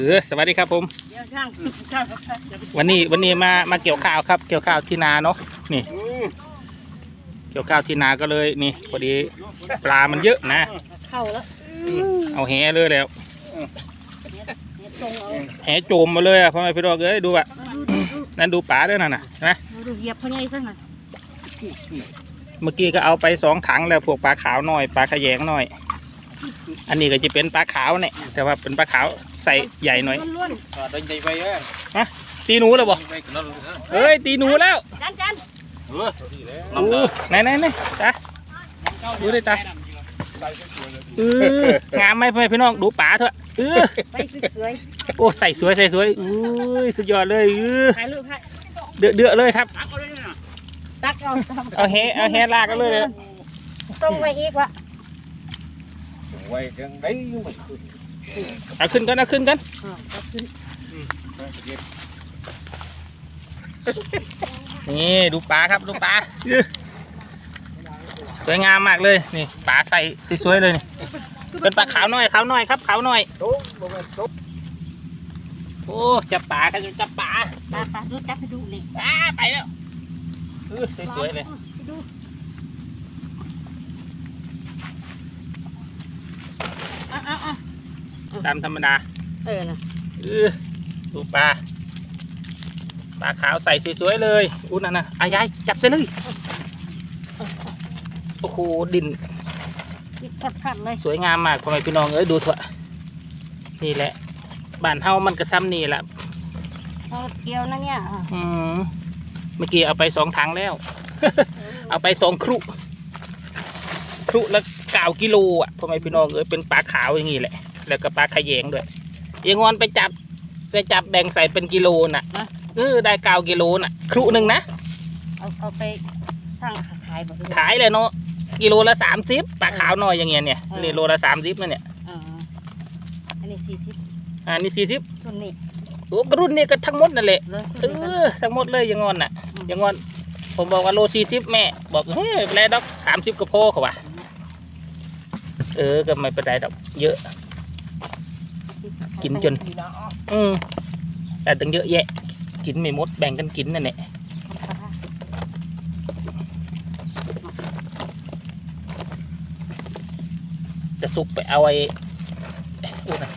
เออสวัสดีครับผม เดี๋ยวช่างช่างครับเดี๋ยวไปวันนี้วันนี้มามาเกี่ยวข้าวครับ เกี่ยวข้าวที่นาเนาะนี่ เกี่ยวข้าวที่นาก็เลยนี่พอดีปลามันเยอะนะ เข้าแล้วเอาแหเลยแล้วเนี่ยตรงเอาแหโจมมาเลยอะพ่อแม่พี่น้องเอ้ยดูอะนั่นดูปลาด้วยนั่นน่ะเห็นไหมดูดูเหยียบเขาไงซะหน่อยเมื่อกี้ก็เอาไปสองถังแล้วพวกปลาขาวหน่อยปลาขยงหน่อย อันนี้ก็จะเป็นปลาขาวเนี่ยแต่ว่าเป็นปลาขาว ใส่ใหญ่หน่อยล้วน đánh dây vay á ตีหนูแล้วบ่ dây vay của nó luôn đó เฮ้ยตีหนูแล้วๆจันจัน ừ อู้ไหนไหนไหนจ้าดูดิตา เอองามไหมพ่อแม่พี่น้องดูป่าเถอะเออไปสวยโอ้ใส่สวยใส่สวยอุ้ยสุดยอดเลยเออๆถ่ายรูปให้เดือดเดือดเลยครับตักเอาเอาแฮเอาแฮลากกันเลยเลยต้องไว้อีกวะ quay cái đấy nhưng mà เอาขึ้นกัน เอาขึ้นกันอ่าเอาขึ้นนี่ดูปลาครับดูปลาเออสวยงามมากเลยนี่ปลาใส่สวยๆเลยนี่เป็นปลาขาวน้อยขาวน้อยครับขาวน้อย tốt bố mẹ tốt โอ้จับปลาครับจับปลาตาตาดูจับให้ดูนี่ปลาไปแล้วเออสวยๆเลยไปดูอะอะอะ ตามธรรมดาเออนะเออดูปลา ปลาขาวใส่สวยๆเลย อุ้นั่นนะอายายจับใส่เลย โอ้โห ดินนี่พัดๆเลยสวยงามมากพ่อแม่พี่น้องเอ้ยดูเถอะนี่แหละ บ้านเฮามันกระซ้ำนี่แหละเอาเกี่ยวนะเนี่ยอะอืมเมื่อกี้เอาไปสองถังแล้ว เอาไปสองครุ ครุละเก้ากิโลอะพ่อแม่พี่น้องเอ้ยเป็นปลาขาวอย่างงี้แหละ แล้วก็ปลาขยงด้วยยายงอนไปจับไปจับแบ่งใส่เป็นกิโลน่ะเออได้เก้ากิโลน่ะครุหนึ่งนะเอาเอาไปสร้างขายบ่ดีกว่ขายเลยเนาะกิโลละสามสิบปลาขาวน้อยอย่างเงี้ยเนี่ยเออ นี่โลละสามสิบนะเนี่ยอ่าอันนี้สี่สิบอ่านี่สี่สิบต้นนี้โอ้รุ่นนี้ก็ทั้งหมดนั่นแหละเลยเออทั้งหมดเลยอยังงอนน่ะอยังงอน ผมบอกว่าโลสี่สิบแม่ บอกเฮ้ยไม่เป็นไรดอกสามสิบก็พอเขาว่ะเออก็ไม่เป็นไรดอกเยอะ กินจน อืมแต่ตั้งเยอะแยะ กินไม่หมดแบ่งกันกินนั่นแหละจะสุกไปเอาไอ้อู้นะ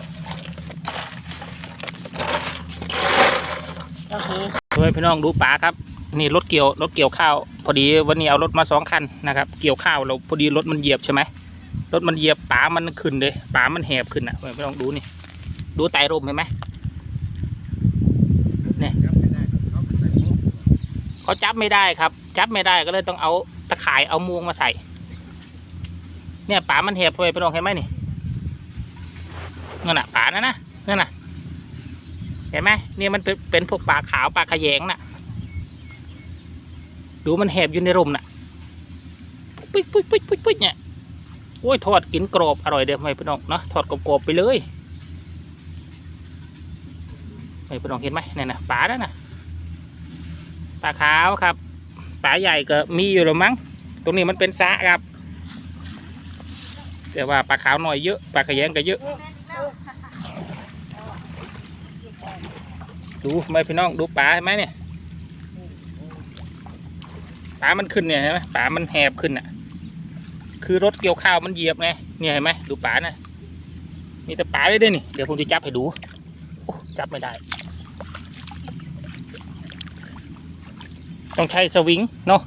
โอเคเฮ้ยพี่น้องดูป่าครับ นี่รถเกี่ยวรถเกี่ยวข้าว พอดีวันนี้เอารถมาสองคันนะครับ เกี่ยวข้าวเราพอดีรถมันเหยียบใช่ไหมรถมันเหยียบป่ามันขึ้นเลยป่ามันแหบขึ้นอะเฮ้ยพี่น้องดูนี่ ดูไตร่มเห็นไหมเนี่ยเขาจับไม่ได้ครับ จับไม่ได้ก็เลยต้องเอาตะข่ายเอามวงมาใส่ เนี่ยป่ามันแหบไปพี่น้องเห็นไหมนี่นั่นน่ะป่านั่นะนั่นน่ะ เห็นไหมเนี่ยมันเป็นเป็นพวกปลาขาวปลาขยงน่ะ ดูมันแหบอยู่ในร่มน่ะปุ๊ยปุ๊ยปุ๊ยปุ๊ยปุ๊ยเนี่ยโอ้ยทอดกินกรอบอร่อยเด้อไม่พี่น้องเนาะทอดกรอบๆไปเลย ไม่พี่น้องเห็นไหมเนี่ยนะปลานั่นน่ะปลาขาวครับปลาใหญ่ก็มีอยู่หรือมั้งตรงนี้มันเป็นสระครับ แต่ว่าปลาขาวหน่อยเยอะปลาขยงก็เยอะ ดูไม่พี่น้องดูปลาเห็นไหมเนี่ยปลามันขึ้นเนี่ยเห็นไหมปลามันแหบขึ้นอะ คือรถเกี่ยวข้าวมันเหยียบไงเนี่ยเห็นไหมดูปลานะมีแต่ปลาเลยด้วยนี่เดี๋ยวผมจะจับให้ดูจับไม่ได้ ต้องใช้สวิงเนาะ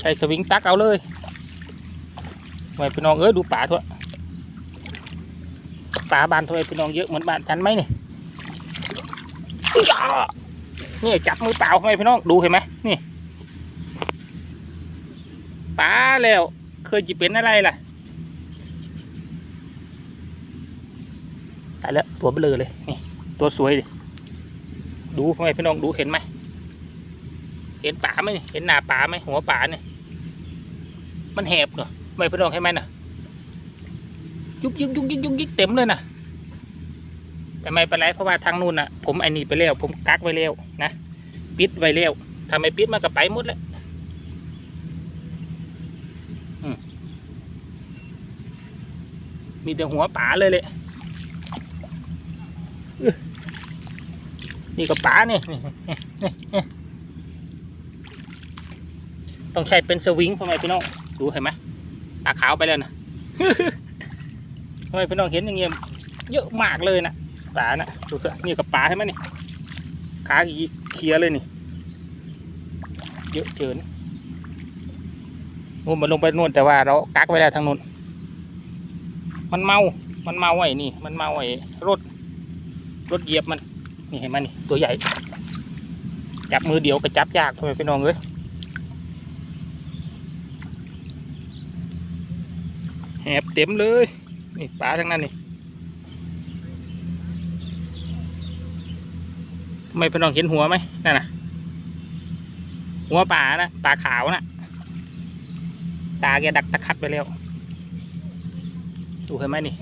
ใช้สวิงตักเอาเลยไม่พี่น้องเอ้ยดูปลาเถอะปลาบานทำไมพี่น้องเยอะเหมือนบ้านฉันไหมนี่นี่จับมือเปล่าทำไมพี่น้องดูเห็นไหมนี่ปลาแล้ว เคยจิเป็นอะไรล่ะตายแล้วตัวเบลอเลยนี่ตัวสวยดิดูทำไมพี่น้องดูเห็นไหม เห็นปลาไหมเห็นหน้าปลาไหมหัวปลาเนี่ยมันแหบเนาะไมพี่น้องเห็นไหมน่ะยุกยิกยุกยิกยุกยิกเต็มเลยน่ะแต่ไม่เป็นไรเพราะว่าทางนู้นอะผมไอ้นี่ไปแล้วผมกักไว้แล้วนะปิดไว้แล้วทำไมปิดมันก็ไปหมดแล้วมีแต่หัวป่าเลยเลยนี่ก็ป๋านี่นี่ ต้องใช้เป็นสวิงพ่อแม่พี่น้องดูเห็นไหมปลาขาวไปแล้วนะพ่อแม่พี่น้องเห็นอย่างเงี้ยเยอะมากเลยนะปลานะดูสินี่กับปลาใช่ไหมนี่ขาเคลียร์เลยนี่เยอะเกินนู่นมันลงไปนู่นแต่ว่าเรากักไว้แล้วทางนู้นมันเมา มันเมาไอ้นี่ มันเมาไอ้รถ รถเหยียบมัน นี่เห็นไหมนี่ตัวใหญ่ จับมือเดียวก็จับยากทำไมพี่น้องเอ้ยแห บเต็มเลย นี่ปลาทั้งนั้นนี่ไม่พี่น้องเห็นหัวไหมนั่นน่ะ หัวปลานะปลาขาวนะตาแกดักตะคัดไปแล้ว ดูเห็นไหมนี่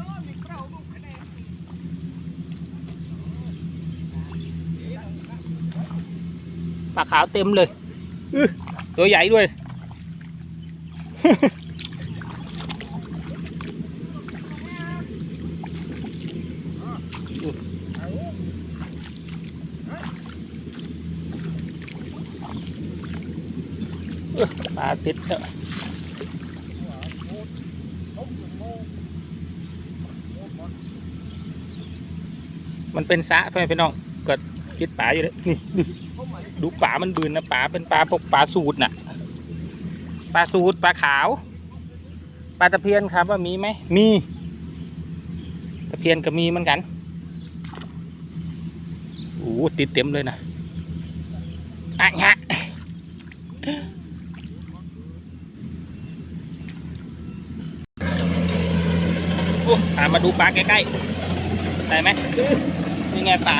ปลาขาวเต็มเลยตัวใหญ่ด้วย ปลาติดเถอะมันเป็นสระไปพี่น้องเกิดติดปลาอยู่เลยนี่ดูดูปลามันบืนนะปลาเป็นปลาพวกปลาสูตรน่ะปลาสูตรปลาขาวปลาตะเพียนครับว่ามีไหมมีตะเพียนก็มีเหมือนกันโอ้โหติดเต็มเลยนะอะฮะ โอ้ ตามมาดูปลาใกล้ๆได้ไหมนี่ไงปลา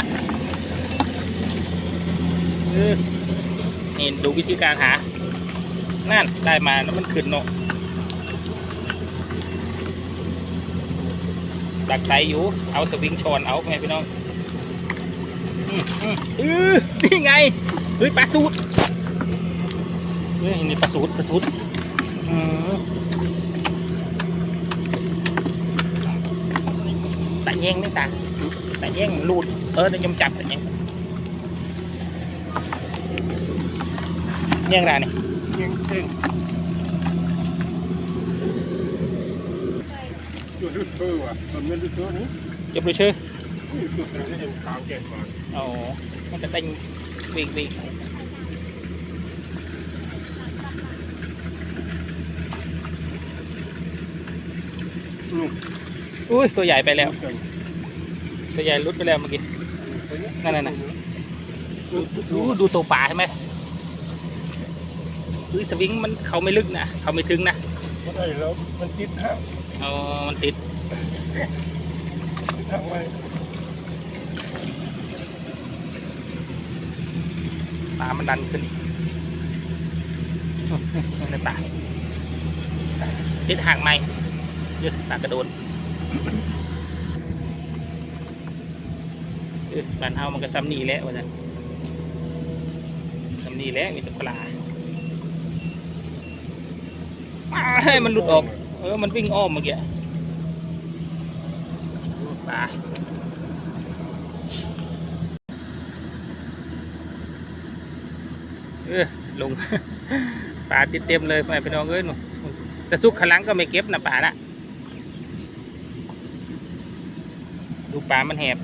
เออนี่ดูวิธีการหา นั่นได้มาแล้วมันขึ้นเนาะดักไซอยู่ เอาสวิงชอนเอาไงพี่น้องอือือนี่ไง เฮ้ยปลาสูดเฮ้ยนี่ปลาสูดปลาสูดอื ม tại nhen đấy ta tại nhen luôn ơ nó nhôm chặt tại nhen nhen ra này ยังเก่งอยู่ดูเธอว่ะมันไม่ดูเธอนี่ chụp được chưa ดูเธอนี่ยังขาวแก่กว่า ồ nó sẽ đánh việc việc ui tôi dài ไปแล้ว ตัวใหญ่รุดไปแล้วเมื่อกี้นั่นน่ะดูดูดูตัวป่าใช่ไหมเฮ้ยสวิงมันเขาไม่ลึกนะเขาไม่ถึงนะไม่ได้แล้วมันติดห้างอ๋อมันติดติดห้างไว้ปลามันดันขึ้นในป่าติดห่างไหมเยอะปลากระโดนเออ บ้านเฮามันก็ซ้ำนี่แหละว่าจันซ้ำนี่แหละมีตะปลาอ้าให้มันหลุดออก เออ มันวิ่งอ้อมเมื่อกี้ปลาเออลงปลาติดเต็มเลยไปพี่น้องเอ้ยหนูแต่ซุกขลังก็ไม่เก็บนะปลานะ ดูปลามันแหบ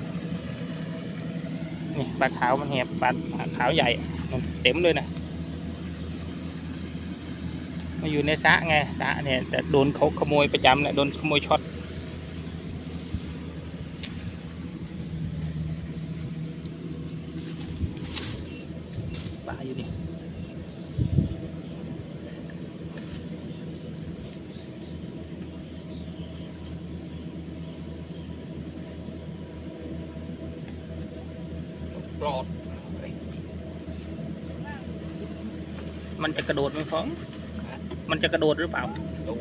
นี่ปลาขาวมันแหบปลาขาวใหญ่มันเต็มเลยนะมาอยู่ในสระไงสระเนี่ยแต่โดนเขาขโมยประจำเนี่ยโดนขโมยช็อต รอด มันจะกระโดดไหมฟ้อง มันจะกระโดดหรือเปล่าโอ้